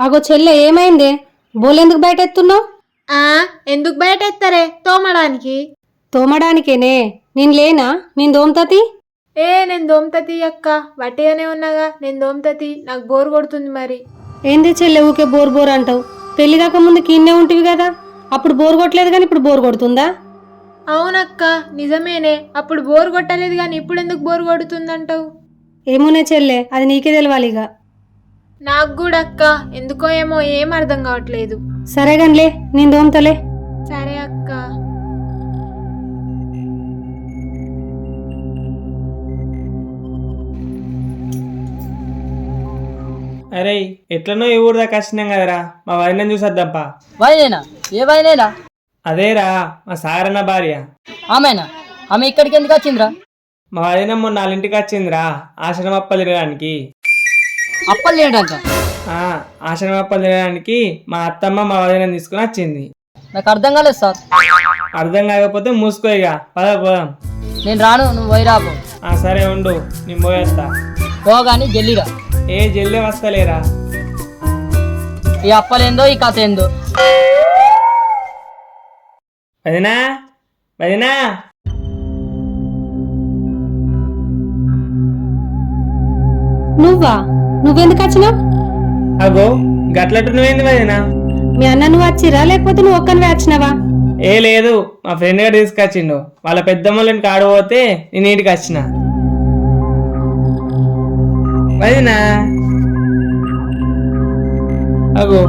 అగో చెల్లె ఏమైంది? బోలెందుకు బయట ఎత్తున్నావు ఆ ఎందుకు బయట ఎత్తారే తోమడానికి. తోమడానికేనే? నేను లేనా? నేను దోమతతి? ఏ నేను దోమతతి అక్క. వట్టిగానే ఉన్నాగా. నేను దోమతతి. నాకు బోర్ కొడుతుంది మరి. ఏంది చెల్లె ఊకే బోర్ బోర్ అంటావు? పెళ్ళి కాక ముందు కిన్నే ఉంటివి కదా? అప్పుడు బోర్ కొట్టలేదు కానీ ఇప్పుడు బోర్ కొడుతుందా? అవునక్క నిజమేనే. అప్పుడు బోర్ కొట్టలేదు కానీ ఇప్పుడు ఎందుకు బోర్ కొడుతుందంటావు? ఏమోనే చెల్లె అది నీకే తెలవాలి ఇక నాకు కూడా అక్క. ఎందుకో ఏమో ఏం అర్థం కావట్లేదు. సరే గన్లే నేను దోమతలే. సరే అక్క. అరే ఎట్లనో ఈ ఊరు దాకా వచ్చినాం కదరా. మా వదిన చూసొద్దాంపా? వైనేనా ఏ వైనేనా అదేరా మా సారన్న భార్య. ఆమెనా? ఆమె ఇక్కడికి ఎందుకు వచ్చిందిరా? మా వదిన మొన్న వాళ్ళ ఇంటికి వచ్చిందిరా ఆశ్రమ అప్పలు తినడానికి అప్పలు చేయడానిక? ఆ, ఆశ్రమ అప్పలు తినడానికి మా అత్తమ్మ మా వదిన తీసుకుని వచ్చింది. నాకు అర్థం కాలేదు సార్. అర్థం కాకపోతే మూసుకో ఇక. పద పోదాం. నేను రాను నువ్వు పోయి రాబో ఆ సరే ఉండు. నేను పోయేస్తా పోగాని జల్లిరా. ఏ జల్దీ వస్తలేరా? ఈ అప్పలేందో ఈ కథ ఏందో? వదినా? వదినా? నువ్వా? నువ్వెందుకు వచ్చినావు? అగో గట్లట్టు నువ్వేంది వదినా? మీ అన్న నువ్వు వచ్చిరా లేకపోతే నువ్వు ఒక్కనివే వచ్చినావా? ఏ లేదు మా ఫ్రెండ్ గారు తీసుకొచ్చిండు. వాళ్ళ పెద్దమ్మలని కాడపోతే నేను ఇంటికి వచ్చిన. వదినా? అగో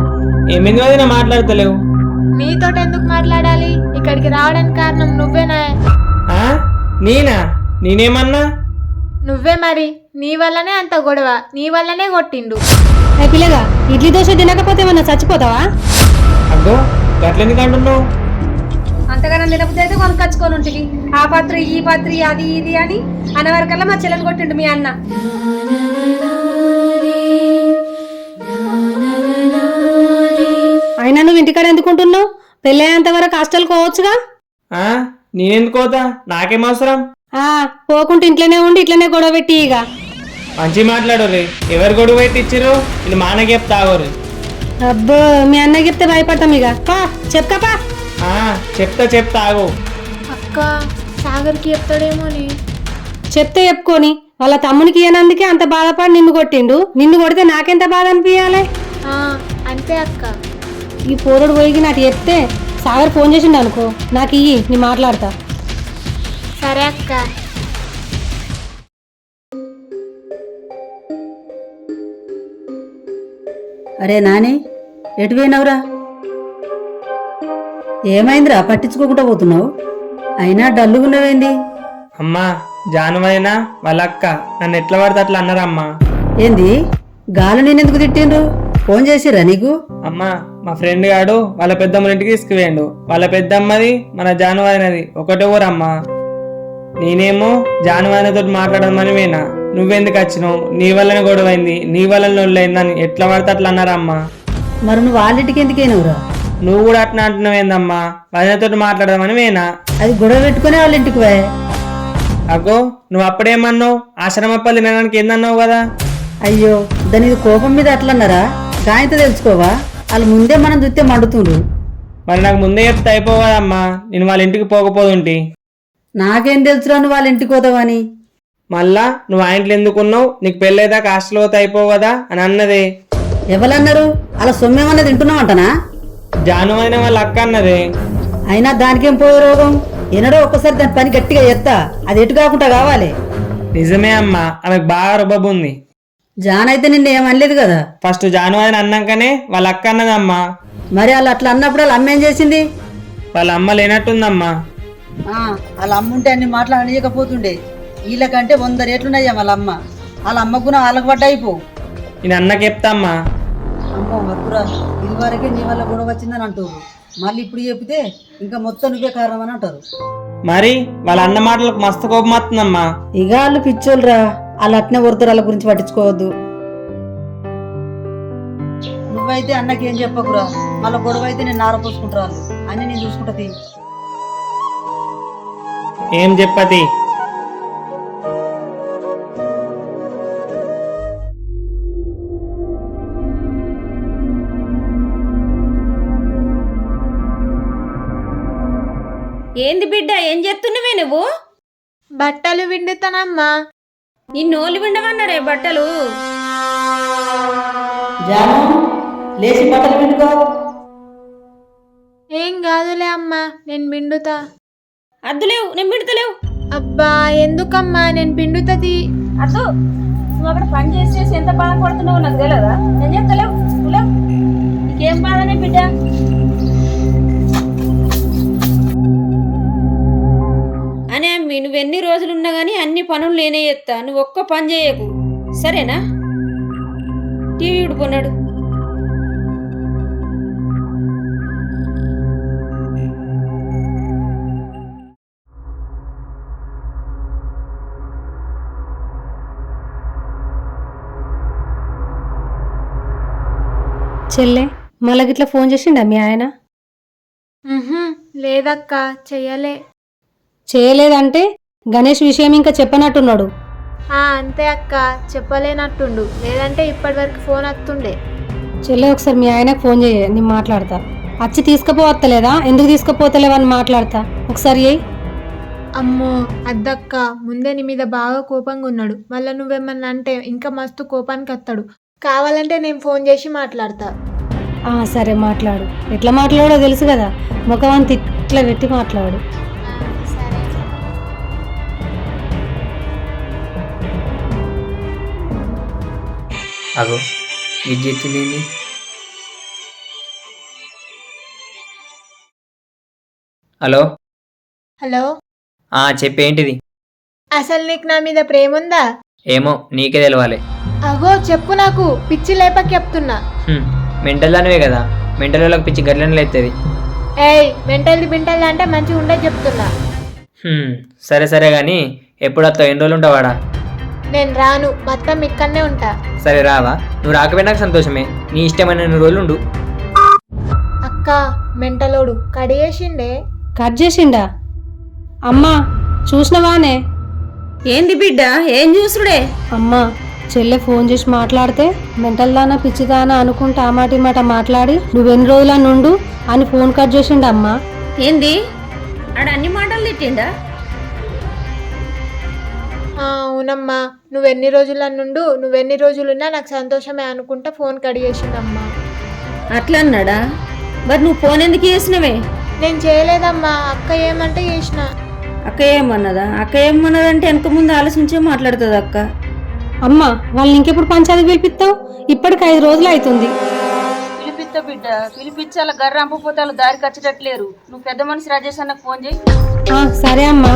ఏమైంది వదినా మాట్లాడతలేవు? నీతోటి ఎందుకు మాట్లాడాలి? ఇక్కడికి రావడానికి కారణం నువ్వేనా? ఆ? నేనా? నేనేమన్నా? నువ్వే మరి. నీ వల్లనే అంత గొడవ నీ వల్లనే కొట్టిండు. ఏ పిల్లగా ఇడ్లీ దోశ తినకపోతే ఏమన్నా చచ్చిపోతావా? అగ్గో గట్లెందుకు అంటున్నావు? అంతగానం తినకపోతే అయితే కొనుకొచ్చుకొని ఉంటుంది ఆ పాత్ర ఈ పాత్ర అది ఇది అని అనవరకల్లా మా చెల్లెని కొట్టిండు మీ అన్న. అయినా నువ్వు ఇంటికాడ ఎందుకుంటున్నావు? పెళ్ళయ్యేంత వరకు హాస్టల్ పోవచ్చుగా? ఆ? నేనెందుకు పోతా? నాకేం అవసరం? ఆ పోకుంటే ఇంట్లోనే ఉండి ఇట్లనే గొడవ పెట్టి ఇక. మంచి మాట్లాడు రే ఎవరు గొడవ పెట్టి ఇచ్చిర్రు? ఇది మానకి చెప్తాగోరు అబ్బో మీ అన్నకి చెప్తే భయపడతాం ఇక. పా చెప్పుకపా ఆ, చెప్తా చెప్తా ఆగు. అక్క సాగర్కి చెప్తాడేమోని. చెప్తే చెప్పుకొని. వాళ్ళ తమ్మునికి ఇయ్యనందుకే అంత బాధపడి నిన్ను కొట్టిండు. నిన్ను కొడితే నాకెంత బాధ అనిపించాలి ఆ, అంతే అక్క. ఈ పోరుడు పోయి నాకు చెప్తే సాగర్ ఫోన్ చేసిండు అనుకో. నాకు ఇయ్యి నీ మాట్లాడతా. సరే అక్క. అరే నాని ఎటు పోయినావురా? ఏమైందిరా? పట్టించుకోకుండా పోతున్నావు? అయినా డల్లుగున్నవేంది అమ్మా జానువైనా వాళ్ళ అక్క నన్ను ఎట్లా పడితే అట్లా అన్నారమ్మా. ఏంది? గాలు నేనెందుకు తిట్టిండ్రు? ఫోన్ చేసిర్రా నీకు? అమ్మా మా ఫ్రెండ్ గాడు వాళ్ళ పెద్దమ్మ ఇంటికి తీసుకుపోయాడు. వాళ్ళ పెద్దమ్మది మన జానువాయినది ఒకటే ఊరమ్మా. నేనేమో జానువాయినతో మాట్లాడమని పోయినా నువ్వెందుకు వచ్చినావు? నీ వల్లనే గొడవైంది. నీ వల్ల నొల్లైందని ఎట్లా పడితే అట్లా అన్నారమ్మా. మరి నువ్వు వాళ్ళింటికి ఎందుకైనవురా నువ్వు కూడా అట్లా అంటున్నావేందమ్మా వదినతో మాట్లాడదామని పోయినా అది గొడవ పెట్టుకునే వాళ్ళ ఇంటికి పోయే అగో నువ్వు అప్పుడేమన్నావు? ఆశ్రమప్పలు తినడానికి ఏందన్నావు కదా? అయ్యో దాని ఇది కోపం మీద అట్లన్నారా గాయంతో తెలుసుకోవా? వాళ్ళు ముందే మనం చూస్తే మండుతుండ్రు మరి నాకు ముందే చెప్తే అయిపోవదమ్మా నేను వాళ్ళ ఇంటికి పోకపోతుంటి నాకేం తెలుసురా నువ్వు వాళ్ళ ఇంటికి పోతావని మళ్ళా నువ్వు ఆ ఇంట్లో ఎందుకున్నావు నీకు పెళ్ళేదాకా హాస్టల్ పోతే అయిపోవు కదా అని అన్నదే. ఎవరన్నారు? అలా సొమ్మేమన్నా తింటున్నావంటనా? జాను అయిన వాళ్ళ అక్క అన్నదే. అయినా దానికేం పోయే రోగం? ఎన్నడో ఒక్కసారి దాని పని గట్టిగా ఎత్తా అది ఎటు కాకుండా కావాలి. నిజమే అమ్మా ఆమెకు బాగా రుబ్బబు ఉంది. జాన్ అయితే నిన్న ఏమనలేదు కదా? ఫస్ట్ జాను అని అన్నాకనే వాళ్ళ అక్క అన్నదమ్మా. మరి వాళ్ళు అట్లా అన్నప్పుడు వాళ్ళ అమ్మ ఏం చేసింది? వాళ్ళ అమ్మ లేనట్టుందమ్మా. వాళ్ళ అమ్మ ఉంటే అన్ని మాటలు అనీయకపోతుండే వీళ్ళకంటే వంద రేట్లున్నాయ్యా వాళ్ళ అమ్మ. వాళ్ళ అమ్మ కూడా వాళ్ళకి పడ్డ అయిపో. నేను అన్నకి చెప్తామ్మా. అమ్మో వద్దురా ఇది వరకే నీ వల్ల గొడవ వచ్చిందని అంటారు మళ్ళీ ఇప్పుడు చెప్తే ఇంకా మొత్తం నువ్వే కారణం అని అంటారు. మరి వాళ్ళ అన్న మాటలకు మస్తు కోపం వస్తుందమ్మా. ఇక వాళ్ళు పిచ్చోళ్ళరా. వాళ్ళు అట్నే వాళ్ళ గురించి పట్టించుకోవద్దు. నువ్వైతే అన్నకి ఏం చెప్పకురా. మళ్ళీ గొడవ అయితే నేను నార పోసుకుంటారు వాళ్ళు. అన్ని నేను చూసుకుంటది ఏం చెప్పది? ఏంది బిడ్డ ఏం చేస్తున్నావే నువ్వు? బట్టలు విండుతానమ్మా. నిన్నోళ్ళు విండమన్నారే బట్టలు? లేచి బట్టలు విండుకో. ఏం కాదులే అమ్మా నేను విండుతా. అద్దులేవు నేను పిండుతలేవు. అబ్బా ఎందుకమ్మా నేను పిండుతుంది? అద్దు నువ్వు అక్కడ పని చేసి చేసి ఎంత బాధపడుతున్నావో నాకు తెలియదా నేను చెప్తలేవు. నీకేం బాధనే బిడ్డ? అనే అమ్మి నువ్వు ఎన్ని రోజులు ఉన్నా కానీ అన్ని పనులు నేనే చేస్తా నువ్వు ఒక్క పని చేయకు. సరేనా? టీవీ ఉడిపోన్నాడు చెల్లె మళ్ళీ గిట్లా ఫోన్ చేసిండా మీ ఆయన? లేదక్క చెయ్యలే. చేయలేదంటే గణేష్ విషయం ఇంకా చెప్పనట్టున్నాడు. అంతే అక్క చెప్పలేనట్టుండు. లేదంటే ఇప్పటివరకు ఫోన్ వస్తుండే చెల్లె ఒకసారి మీ ఆయనకు ఫోన్ చేయ నేను మాట్లాడతా. వచ్చి తీసుకుపోవత్తలేదా ఎందుకు తీసుకుపోతలేవా అని మాట్లాడతా. ఒకసారి ఏయ్ అమ్మో అద్దక్క ముందే నీ మీద బాగా కోపంగా ఉన్నాడు మళ్ళీ నువ్వేమన్నా అంటే ఇంకా మస్తు కోపానికి వస్తాడు కావాలంటే నేను ఫోన్ చేసి మాట్లాడతా. ఆ, సరే మాట్లాడు. ఎట్లా మాట్లాడో తెలుసు కదా. ముఖం అంత ఇట్లా పెట్టి మాట్లాడు. సరే అగో ఇది చెప్పింది హలో? హలో? ఆ చెప్పేంటిది అసలు నీకు నా మీద ప్రేమ ఉందా ఏమో నీకే తెలవాలి. అగో చెప్పు నాకు పిచ్చి లేపక చెప్తున్నా. హ్మ్, మెంటల్ దానివే కదా. మెంటల్ వాళ్ళకి పిచ్చి గట్లనే లేస్తుంది ఏయ్ మెంటల్ది బింటల్ది అంటే మంచిగా ఉండే చెప్తున్నా. సరే సరే కానీ ఎప్పుడు వస్తావు ఎన్ని రోజులు ఉంటావాడా నేను రాను మొత్తం ఇక్కడనే ఉంటా. సరే రావా. నువ్వు రాకపోయినా నాకు సంతోషమే. నీ ఇష్టమైన ఎన్ని రోజులు ఉండు. అక్క మెంటలోడు కడిగేసిండే కట్ చేసిండా? అమ్మా చూసినవానే? ఏంది బిడ్డ ఏం చూసుడే? అమ్మా చెల్లె ఫోన్ చేసి మాట్లాడితే మెంటల్ దానా పిచ్చిదానా అనుకుంటా ఆ మాట మాట మాట్లాడి నువ్వెన్ని రోజుల నుండు అని ఫోన్ కట్ చేసిండు అమ్మా. ఏంది? ఆడ అన్ని మాటలు తిట్టిండా? ఆ, అవునమ్మా. నువ్వెన్ని రోజుల నుండు నువ్వెన్ని రోజులున్నా నాకు సంతోషమే అనుకుంటా ఫోన్ కడిగేసిందమ్మా అట్లా అన్నాడా? మరి నువ్వు ఫోన్ ఎందుకు చేసినవే? నేను చేయలేదమ్మా. అక్క ఏమంటే చేసిన. అక్క ఏమన్నదా? అక్క ఏమన్నదంటే వెనక ముందు ఆలోచించే మాట్లాడుతుంది అక్క. అమ్మా వాళ్ళని ఇంకెప్పుడు పంచాయతీ పిలిపిస్తావు? ఇప్పటికి ఐదు రోజులు అవుతుంది. పిలిపిస్తా బిడ్డ పిలిపించి అలా గర్రంపపోతే వాళ్ళు దారికి వచ్చేటట్లేరు నువ్వు పెద్ద మనిషి రాజేష్ అన్నకు ఫోన్ చేయి. ఆ, సరే అమ్మా.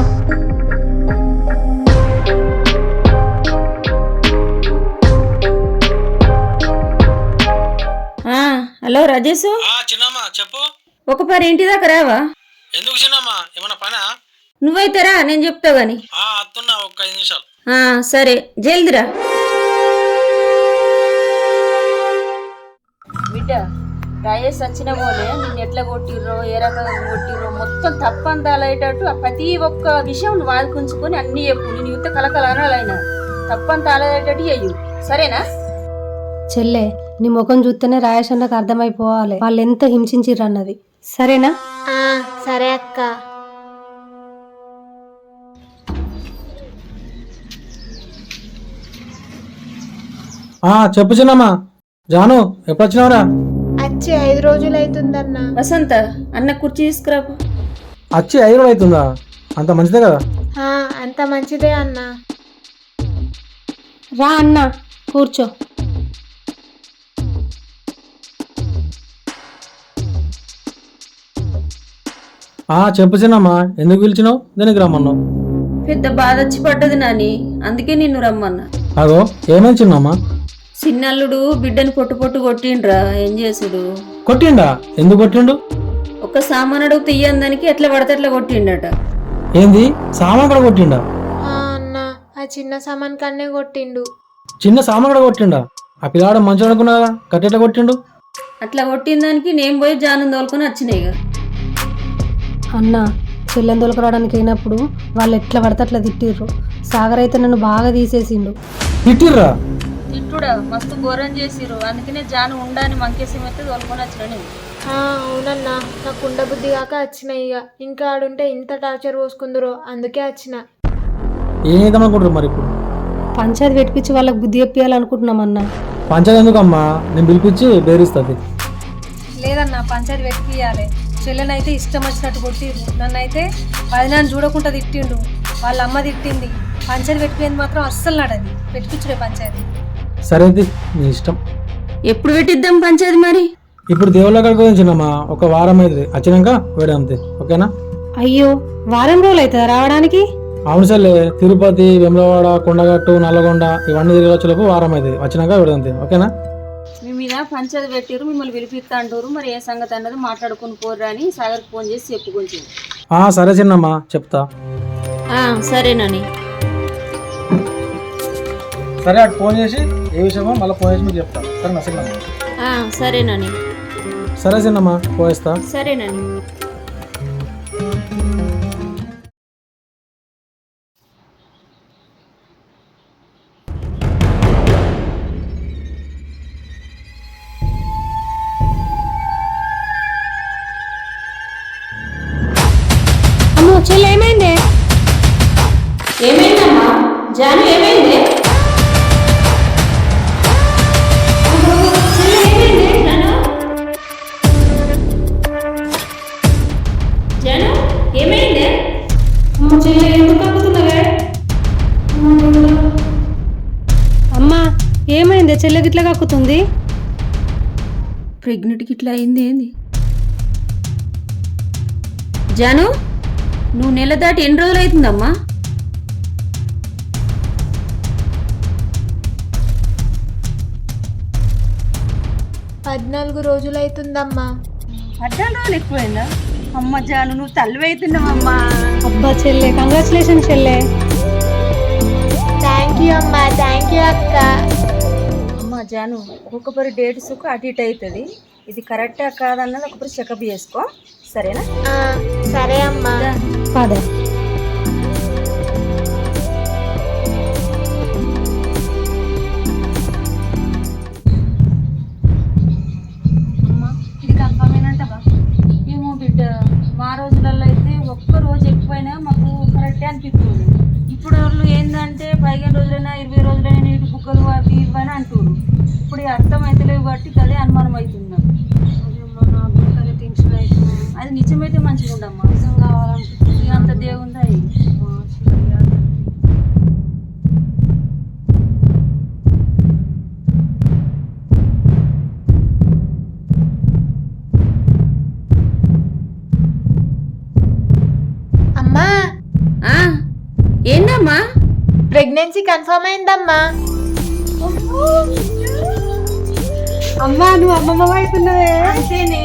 ఆ, హలో రాజేష్? చిన్నమ్మ చెప్పు. ఒక పని ఇంటి దాకా రావా? ఎందుకు చిన్నమ్మ? ఏమన్నా పనా? నువ్వైతే రా నేను చెప్తా గాని. సరే జల్దిరా బిడ్డ రాయేష్ వచ్చిన పోలే నిన్ను ఎట్లా కొట్టిర్రో ఏ రకంగా కొట్టిర్రో మొత్తం తప్పంతాలయ్యేటట్టు ఆ ప్రతి ఒక్క విషయం నువ్వు వాదుకుంచుకొని అన్ని చెప్పు. నేను యుద్ధ కలకలనాలైనా తప్పంతాలయ్యేటట్టు చెయ్యు. సరేనా? చెల్లె నీ ముఖం చూస్తేనే రాయేష్ అన్నకు అర్థమైపోవాలి. వాళ్ళు ఎంత హింసించిర్రు అన్నది. సరేనా? ఆ, సరే అక్క. ఆ చెప్పు చిన్నమ్మ. జాను ఎప్పుడు వచ్చినావురా వచ్చి ఐదు రోజులు అవుతుందన్నా వసంత అన్న కుర్చీ తీసుకురాపు వచ్చి ఐదు రోజులు అవుతుందా అంత మంచిదే కదా? ఆ, అంత మంచిదే అన్నా. రా అన్న కూర్చో. ఆ చెప్పు చిన్నమ్మ ఎందుకు పిలిచినావు? దేనికి రమ్మన్నావు? పెద్ద బాధ వచ్చి పడ్డది నాని అందుకే నిన్ను రమ్మన్నా. అగో ఏమైంది చిన్నమ్మ? చిన్నల్లుడు బిడ్డని పొట్టు పొట్టు కొట్టిండ్రా ఏం చేసుడు? కొట్టిండా? ఎందుకు కొట్టిండు? ఒక్క సామానుడు తీయందానికి ఎట్లా పడితే అట్లా కొట్టిండట. ఏంది? సామాన్ కూడా కొట్టిండా? ఆ, అన్న ఆ చిన్న సామాన్ కన్నే కొట్టిండు. చిన్న సామాన్ కూడా కొట్టిండా? ఆ పిల్లాడు మంచిగా అనుకున్నా కదా కట్టెట్లా కొట్టిండు? అట్లా కొట్టిన దానికి నేను పోయి జానం తోలుకొని వచ్చినాయిగా అన్న చెల్లెని దొలకరావడానికి అయినప్పుడు వాళ్ళు ఎట్లా పడితే అట్లా తిట్టిర్రు. సాగర్ అయితే నన్ను బాగా తీసేసిండు. తిట్టిర్రా? తిట్టుడా? మస్తు ఘోరం చేసిర్రు. అందుకనే జాను ఉండని మంకేసి అయితే తోలుకొని వచ్చిన నేను. అవునన్నా. నాకు ఉండబుద్ధి కాక వచ్చిన ఇక ఇంకా ఆడుంటే ఇంత టార్చర్ పోసుకుందరో అందుకే వచ్చిన. ఏం చేద్దామనుకుంటారు మరి ఇప్పుడు? పంచాయతీ పెట్టించి వాళ్ళకి బుద్ధి చెప్పాలనుకుంటున్నామన్నా పంచాయతీ ఎందుకమ్మా? నేను పిలిపించి బేరిస్తుంది. లేదన్నా పంచాయతీ వెతికియాలి చెల్లెనైతే ఇష్టం వచ్చినట్టు కొట్టిండు నన్ను అయితే వదినాన్ని చూడకుండా తిట్టిండు. వాళ్ళ అమ్మ తిట్టింది. పంచాయతీ పెట్టిపోయింది మాత్రం అస్సలు నడది. పెట్టించుడే పంచాయతీ. సరే అది నీ ఇష్టం. ఎప్పుడు పెట్టిద్దాం పంచాయతీ మరి? ఇప్పుడు దేవుళ్ళ కాడికి పోయి చిన్నమ్మా ఒక వారం అవుతుంది వచ్చినాక వేడే అంతే. ఓకేనా? అయ్యో వారం రోజులు అవుతుందా రావడానికి? అవును సర్లే. తిరుపతి వెమ్లవాడ కొండగట్టు నల్లగొండ ఇవన్నీ తిరిగి వచ్చేలోపు వారం అవుతుంది వచ్చినాక వేడే అంతే. ఓకేనా? మీ మీద పంచాయతీ పెట్టిరు మిమ్మల్ని పిలిపిస్తా అంటారు మరి ఏ సంగతి అన్నది మాట్లాడుకుని పోర్రా అని సాగర్కి ఫోన్ చేసి చెప్పు కొంచెం. ఆ, సరే చిన్నమ్మా. చెప్తా. సరేనని. సరే అటు ఫోన్ చేసి ఏ విషయమో మళ్ళీ చేసి మీకు చెప్తా. సరే నా చిన్నమ్మ సరేనని. సరే చిన్నమ్మా పోయేస్తా. సరేనని. కక్కుతుంది ప్రెగ్నెంట్కి ఇట్లా అయింది ఏంది? జాను నువ్వు నెల దాటి ఎన్ని రోజులు అవుతుందమ్మా? పద్నాలుగు రోజులు అవుతుందమ్మా. పద్నాలుగు రోజులు ఎక్కువైందా? అమ్మ జాను నువ్వు తల్లి అవుతున్నావమ్మా. అబ్బా చెల్లె కంగ్రాచులేషన్ చెల్లె. థ్యాంక్ యూ అమ్మా థ్యాంక్ యూ అక్క. జాను ఒక్కొక్కరి డేట్ సుఖ అటు ఇటు అవుతుంది ఇది కరెక్టా కాదన్నది ఒకసారి చెకప్ చేసుకో. సరేనా? సరే అమ్మా. ఏమో బిడ్డ మా రోజులలో అయితే ఒక్క రోజు ఎక్కువైనా మాకు కరెక్టే అనిపిస్తుంది. ఇప్పుడు వాళ్ళు ఏంటంటే పదిహేను రోజులైనా ఇరవై రోజులైనా బుక్కలు అవి ఇవి అని అంటారు ఇప్పుడు ఇక అర్థం అవుతలేవు కాబట్టి అదే అనుమానం అవుతుంది నాకు. అది నిజమైతే మంచిగా ఉండమ్మా నిజం కావాలంటే ఇక అంత దేవుందా అమ్మా. ఏందమ్మా? ప్రెగ్నెన్సీ కన్ఫర్మ్ అయిందమ్మా. అమ్మా నువ్వు అమ్మమ్మ అవుతున్నావే అంతేనే.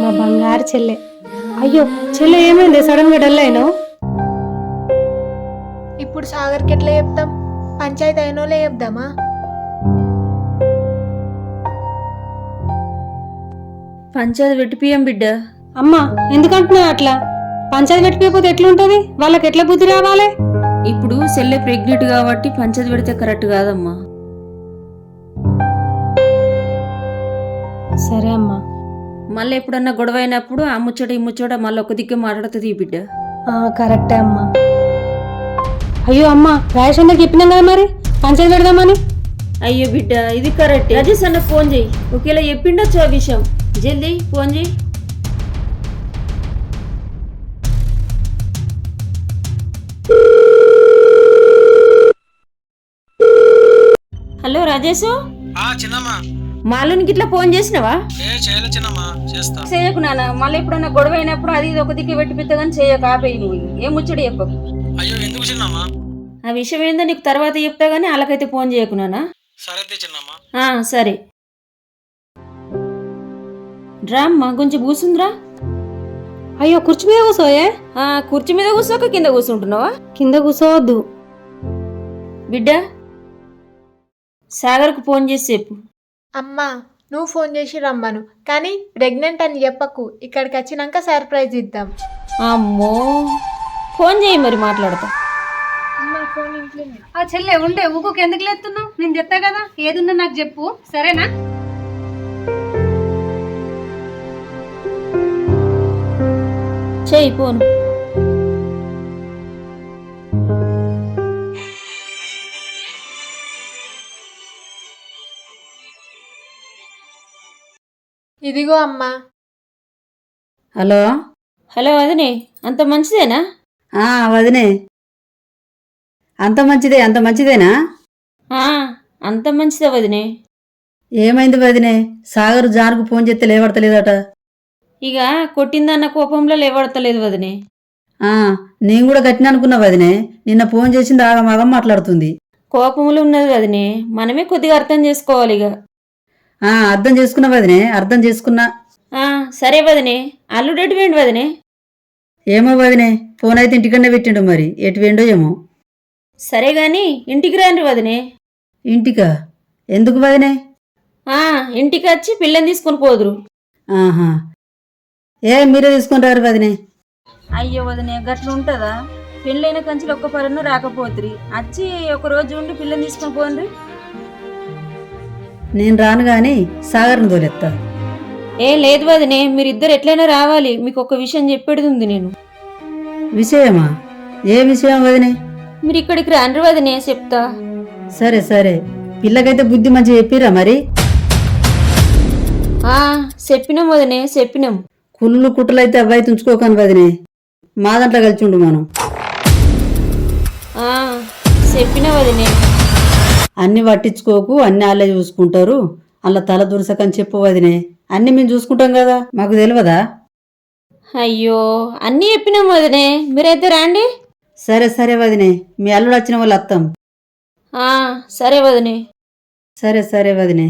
మా బంగారు చెల్లె. అయ్యో చెల్లె ఏమైంది? సడన్గా డల్ అయినావు? ఇప్పుడు సాగర్కి ఎట్లా చెప్తాం? పంచాయతీ అయినోలే చెప్దామా? పంచాయతీ పెట్టిపియం బిడ్డ. అమ్మా ఎందుకంటున్నావు అట్లా? పంచాయతీ పెట్టిపోతే ఎట్లుంటది? వాళ్ళకి ఎట్లా బుద్ధి రావాలి? ఇప్పుడు సెల్లె ప్రెగ్నెంట్ కాబట్టి పంచాయతీ పెడితే కరెక్ట్ కాదమ్మా. సరే అమ్మా. మళ్ళీ ఎప్పుడన్నా గొడవ అయినప్పుడు ఆ ముచ్చట ఈ ముచ్చట మళ్ళీ ఒక దిక్కు మాట్లాడుతుంది ఈ బిడ్డ. కరెక్టే అమ్మా. అయ్యో అమ్మా రాజేష్ అన్నకి చెప్పినాం కదా మరి? పంచాయతీ పెడదామని? అయ్యో బిడ్డ ఇది కరెక్ట్. రాజేష్ అన్న ఫోన్ చేయి. ఒకేలా చెప్పిండొచ్చు ఆ విషయం. జల్దీ ఫోన్ చేయి. హలో రాజేష్ చిన్నమ్మా. మాలోనికి ఇట్లా ఫోన్ చేసినావా? ఏ చేయలే చిన్నమ్మా చేస్తా. చేయకు నాన్న మళ్ళీ ఎప్పుడన్నా గొడవ అయినప్పుడు అది ఇది ఒక దిక్కు పెట్టి పిత్తగాని చేయకు ఆపేయి నువ్వు. ఏం ముచ్చడి చెప్పకు. అయ్యో ఎందుకు చిన్నమ్మా? ఆ విషయం ఏందో నీకు తర్వాత చెప్తా గానీ వాళ్ళకైతే ఫోన్ చేయకు నాన్న. సరే చిన్నమ్మా. ఆ, సరే. డ్రామ్మా కొంచెం కూర్చుందిరా. అయ్యో కుర్చీ మీద కూర్చోయే ఆ, కుర్చీ మీద కూర్చోక కింద కూర్చుంటున్నావా? కింద కూర్చోవద్దు. బిడ్డ సాగర్కు ఫోన్ చేసి చెప్పు. అమ్మా నువ్వు ఫోన్ చేసి రమ్మను కానీ ప్రెగ్నెంట్ అని చెప్పకు. ఇక్కడికి వచ్చినాక సర్ప్రైజ్ ఇద్దాం. అమ్మో! ఫోన్ చేయి మరి మాట్లాడతా. అమ్మా ఫోన్ ఇంట్లో ఉంది. ఆ చెల్లె ఉండే ఊకోకి ఎందుకు లేస్తున్నావు నేను చెప్తా కదా ఏదున్నా నాకు చెప్పు. సరేనా? చేయి పోను ఇదిగో అమ్మా. హలో? హలో వదినే అంత మంచిదేనా? ఆ, వదినే. అంత మంచిదే అంత మంచిదేనా? ఆ, అంత మంచిదే వదినే. ఏమైంది వదినే? సాగర్ జాన్కు ఫోన్ చేస్తే లేవడతలేదట. ఇక కొట్టిందన్న కోపంలో లేవడతలేదు వదినే. ఆ, నేను కూడా గట్టిన అనుకున్నా వదినే. నిన్న ఫోన్ చేసింది ఆగమాగం మాట్లాడుతుంది. కోపంలో ఉన్నది వదినే. మనమే కొద్దిగా అర్థం చేసుకోవాలి ఇక. అర్థం చేసుకున్నా వదినే అర్థం చేసుకున్నా. ఆ, సరే వదినే అల్లుడు ఎటు వేయండి వదినే? ఏమో వదినే ఫోన్ అయితే ఇంటికన్నా పెట్టిండు మరి ఎటు వేండో ఏమో. సరే గాని ఇంటికి రండి వదినే. ఇంటికా? ఎందుకు వదినే? ఆ, ఇంటికి వచ్చి పిల్లని తీసుకొని పోదురు. ఆహా. ఏ మీరే తీసుకొని రారు వదినే. అయ్యో వదినే గట్ల ఉంటుందా? పెళ్ళైన కంచెలు ఒక్క పరను రాకపోతురి. వచ్చి ఒక రోజు ఉండి పిల్లని తీసుకొని పోండి నేను రాను గాని సాగర్ని తోలెత్తా. ఏ లేదు వదినే మీరిద్దరు ఎట్లయినా రావాలి. మీకు ఒక విషయం చెప్పేది ఉంది నేను. విషయమా? ఏ విషయం వదినే? మీరు ఇక్కడికి రాండ్రి వదినే చెప్తా. సరే సరే. పిల్లకైతే బుద్ధి మంచిగా చెప్పిరా మరి? ఆ చెప్పినాం వదినే చెప్పినాం. కుళ్ళు కుట్రలైతే అవ్వైతే ఉంచుకోకను వదినే. మా దాంట్లో కలిసి ఉండు మనం. ఆ చెప్పిన వదినే. అన్ని పట్టించుకోకు అన్ని వాళ్ళే చూసుకుంటారు. అలా తల దురసకని చెప్పు వదినే. అన్ని మేము చూసుకుంటాం కదా మాకు తెలియదా అయ్యో అన్నీ చెప్పినాం వదినే. మీరైతే రండి. సరే సరే వదినే. మీ అల్లుడు వచ్చిన వాళ్ళు అత్తం ఆ సరే వదినే. సరే సరే వదినే.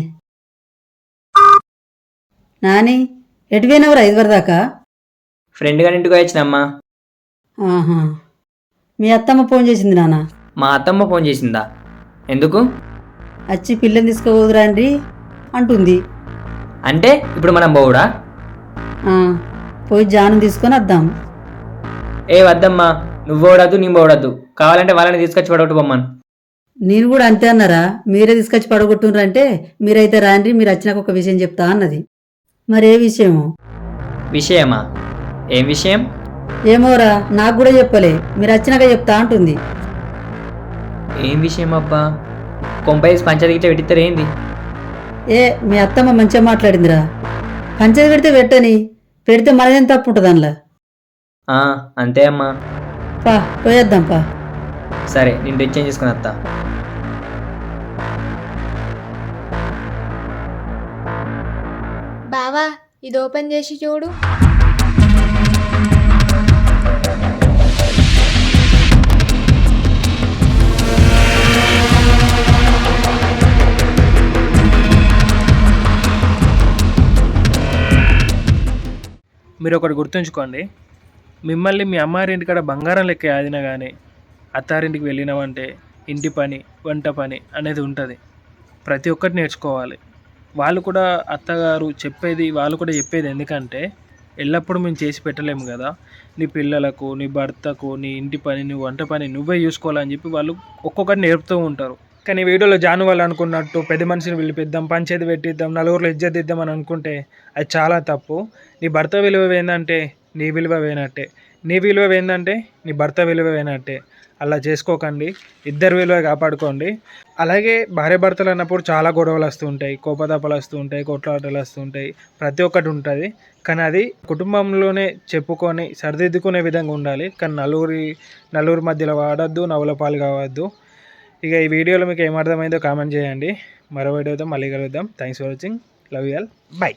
నాని ఎటు పోయినవరా ఇదివర దాకా? ఫ్రెండ్ గారి ఇంటికి వచ్చినమ్మా. ఆహా. మీ అత్తమ్మ ఫోన్ చేసింది నాన్న మా అత్తమ్మ ఫోన్ చేసిందా? ఎందుకు? వచ్చి పిల్లని తీసుకోవద్దురాండి అంటుంది. అంటే ఇప్పుడు మనం బోవుడా ఆ, పోయి జానం తీసుకొని వద్దాం. ఏ వద్దమ్మా నువ్వు ఓడద్దు నీ ఓడద్దు కావాలంటే వాళ్ళని తీసుకొచ్చి పడగొట్టు బొమ్మను. నేను కూడా అంతే అన్నారా? మీరే తీసుకొచ్చి పడగొట్టుండ్రంటే మీరైతే రాండి మీరు వచ్చినాక ఒక విషయం చెప్తా అన్నది. మరి ఏ విషయమో? విషయమా? ఏం విషయం? ఏమోరా నాకు కూడా చెప్పలే. మీరు వచ్చినాక చెప్తా అంటుంది. ఏం విషయం అబ్బా? కొంపైస్ పంచది ఇట్లా పెట్టిస్తారు ఏంది? ఏ మీ అత్తమ్మ మంచిగా మాట్లాడిందిరా. పంచది పెడితే పెట్టని పెడితే మనదేం తప్పు ఉంటుంది అందులో? ఆ, అంతే అమ్మా. పా పోయేద్దాం పా. సరే నేను డ్రెస్ చేంజ్ చేసుకుని వస్తా బావా ఇది ఓపెన్ చేసి చూడు. మీరు ఒకటి గుర్తుంచుకోండి. మిమ్మల్ని మీ అమ్మారింటి కాడ బంగారం లెక్క ఆదినా కానీ అత్తారింటికి వెళ్ళినామంటే ఇంటి పని వంట పని అనేది ఉంటుంది. ప్రతి ఒక్కటి నేర్చుకోవాలి. వాళ్ళు కూడా అత్తగారు చెప్పేది వాళ్ళు కూడా చెప్పేది ఎందుకంటే ఎల్లప్పుడూ మేము చేసి పెట్టలేము కదా. నీ పిల్లలకు నీ భర్తకు నీ ఇంటి పని నీ వంట పని నువ్వే చూసుకోవాలని చెప్పి వాళ్ళు ఒక్కొక్కటి నేర్పుతూ ఉంటారు. కానీ వీడియోలో జాను వాళ్ళు అనుకున్నట్టు పెద్ద మనిషిని పిలిపిద్దాం పంచేది పెట్టిద్దాం నలుగురిలో ఇజ్జత్ ఇద్దాం అని అనుకుంటే అది చాలా తప్పు. నీ భర్త విలువ ఏంటంటే నీ విలువ వేనట్టే. నీ విలువ ఏంటంటే నీ భర్త విలువ వేనట్టే. అలా చేసుకోకండి ఇద్దరు విలువ కాపాడుకోండి. అలాగే భార్య భర్తలు అన్నప్పుడు చాలా గొడవలు వస్తూ ఉంటాయి కోపతాపాలు వస్తూ ఉంటాయి కొట్లాటలు వస్తూ ఉంటాయి. ప్రతి ఒక్కటి ఉంటుంది. కానీ అది కుటుంబంలోనే చెప్పుకొని సరిదిద్దుకునే విధంగా ఉండాలి. కానీ నలుగురి నలుగురి మధ్యలో వాడద్దు నవ్వుల పాలు కావద్దు. ఇక ఈ వీడియోలో మీకు ఏమర్థమైందో కామెంట్ చేయండి. మరో వీడియోతో మళ్ళీ కలుద్దాం. Thanks for watching love you all bye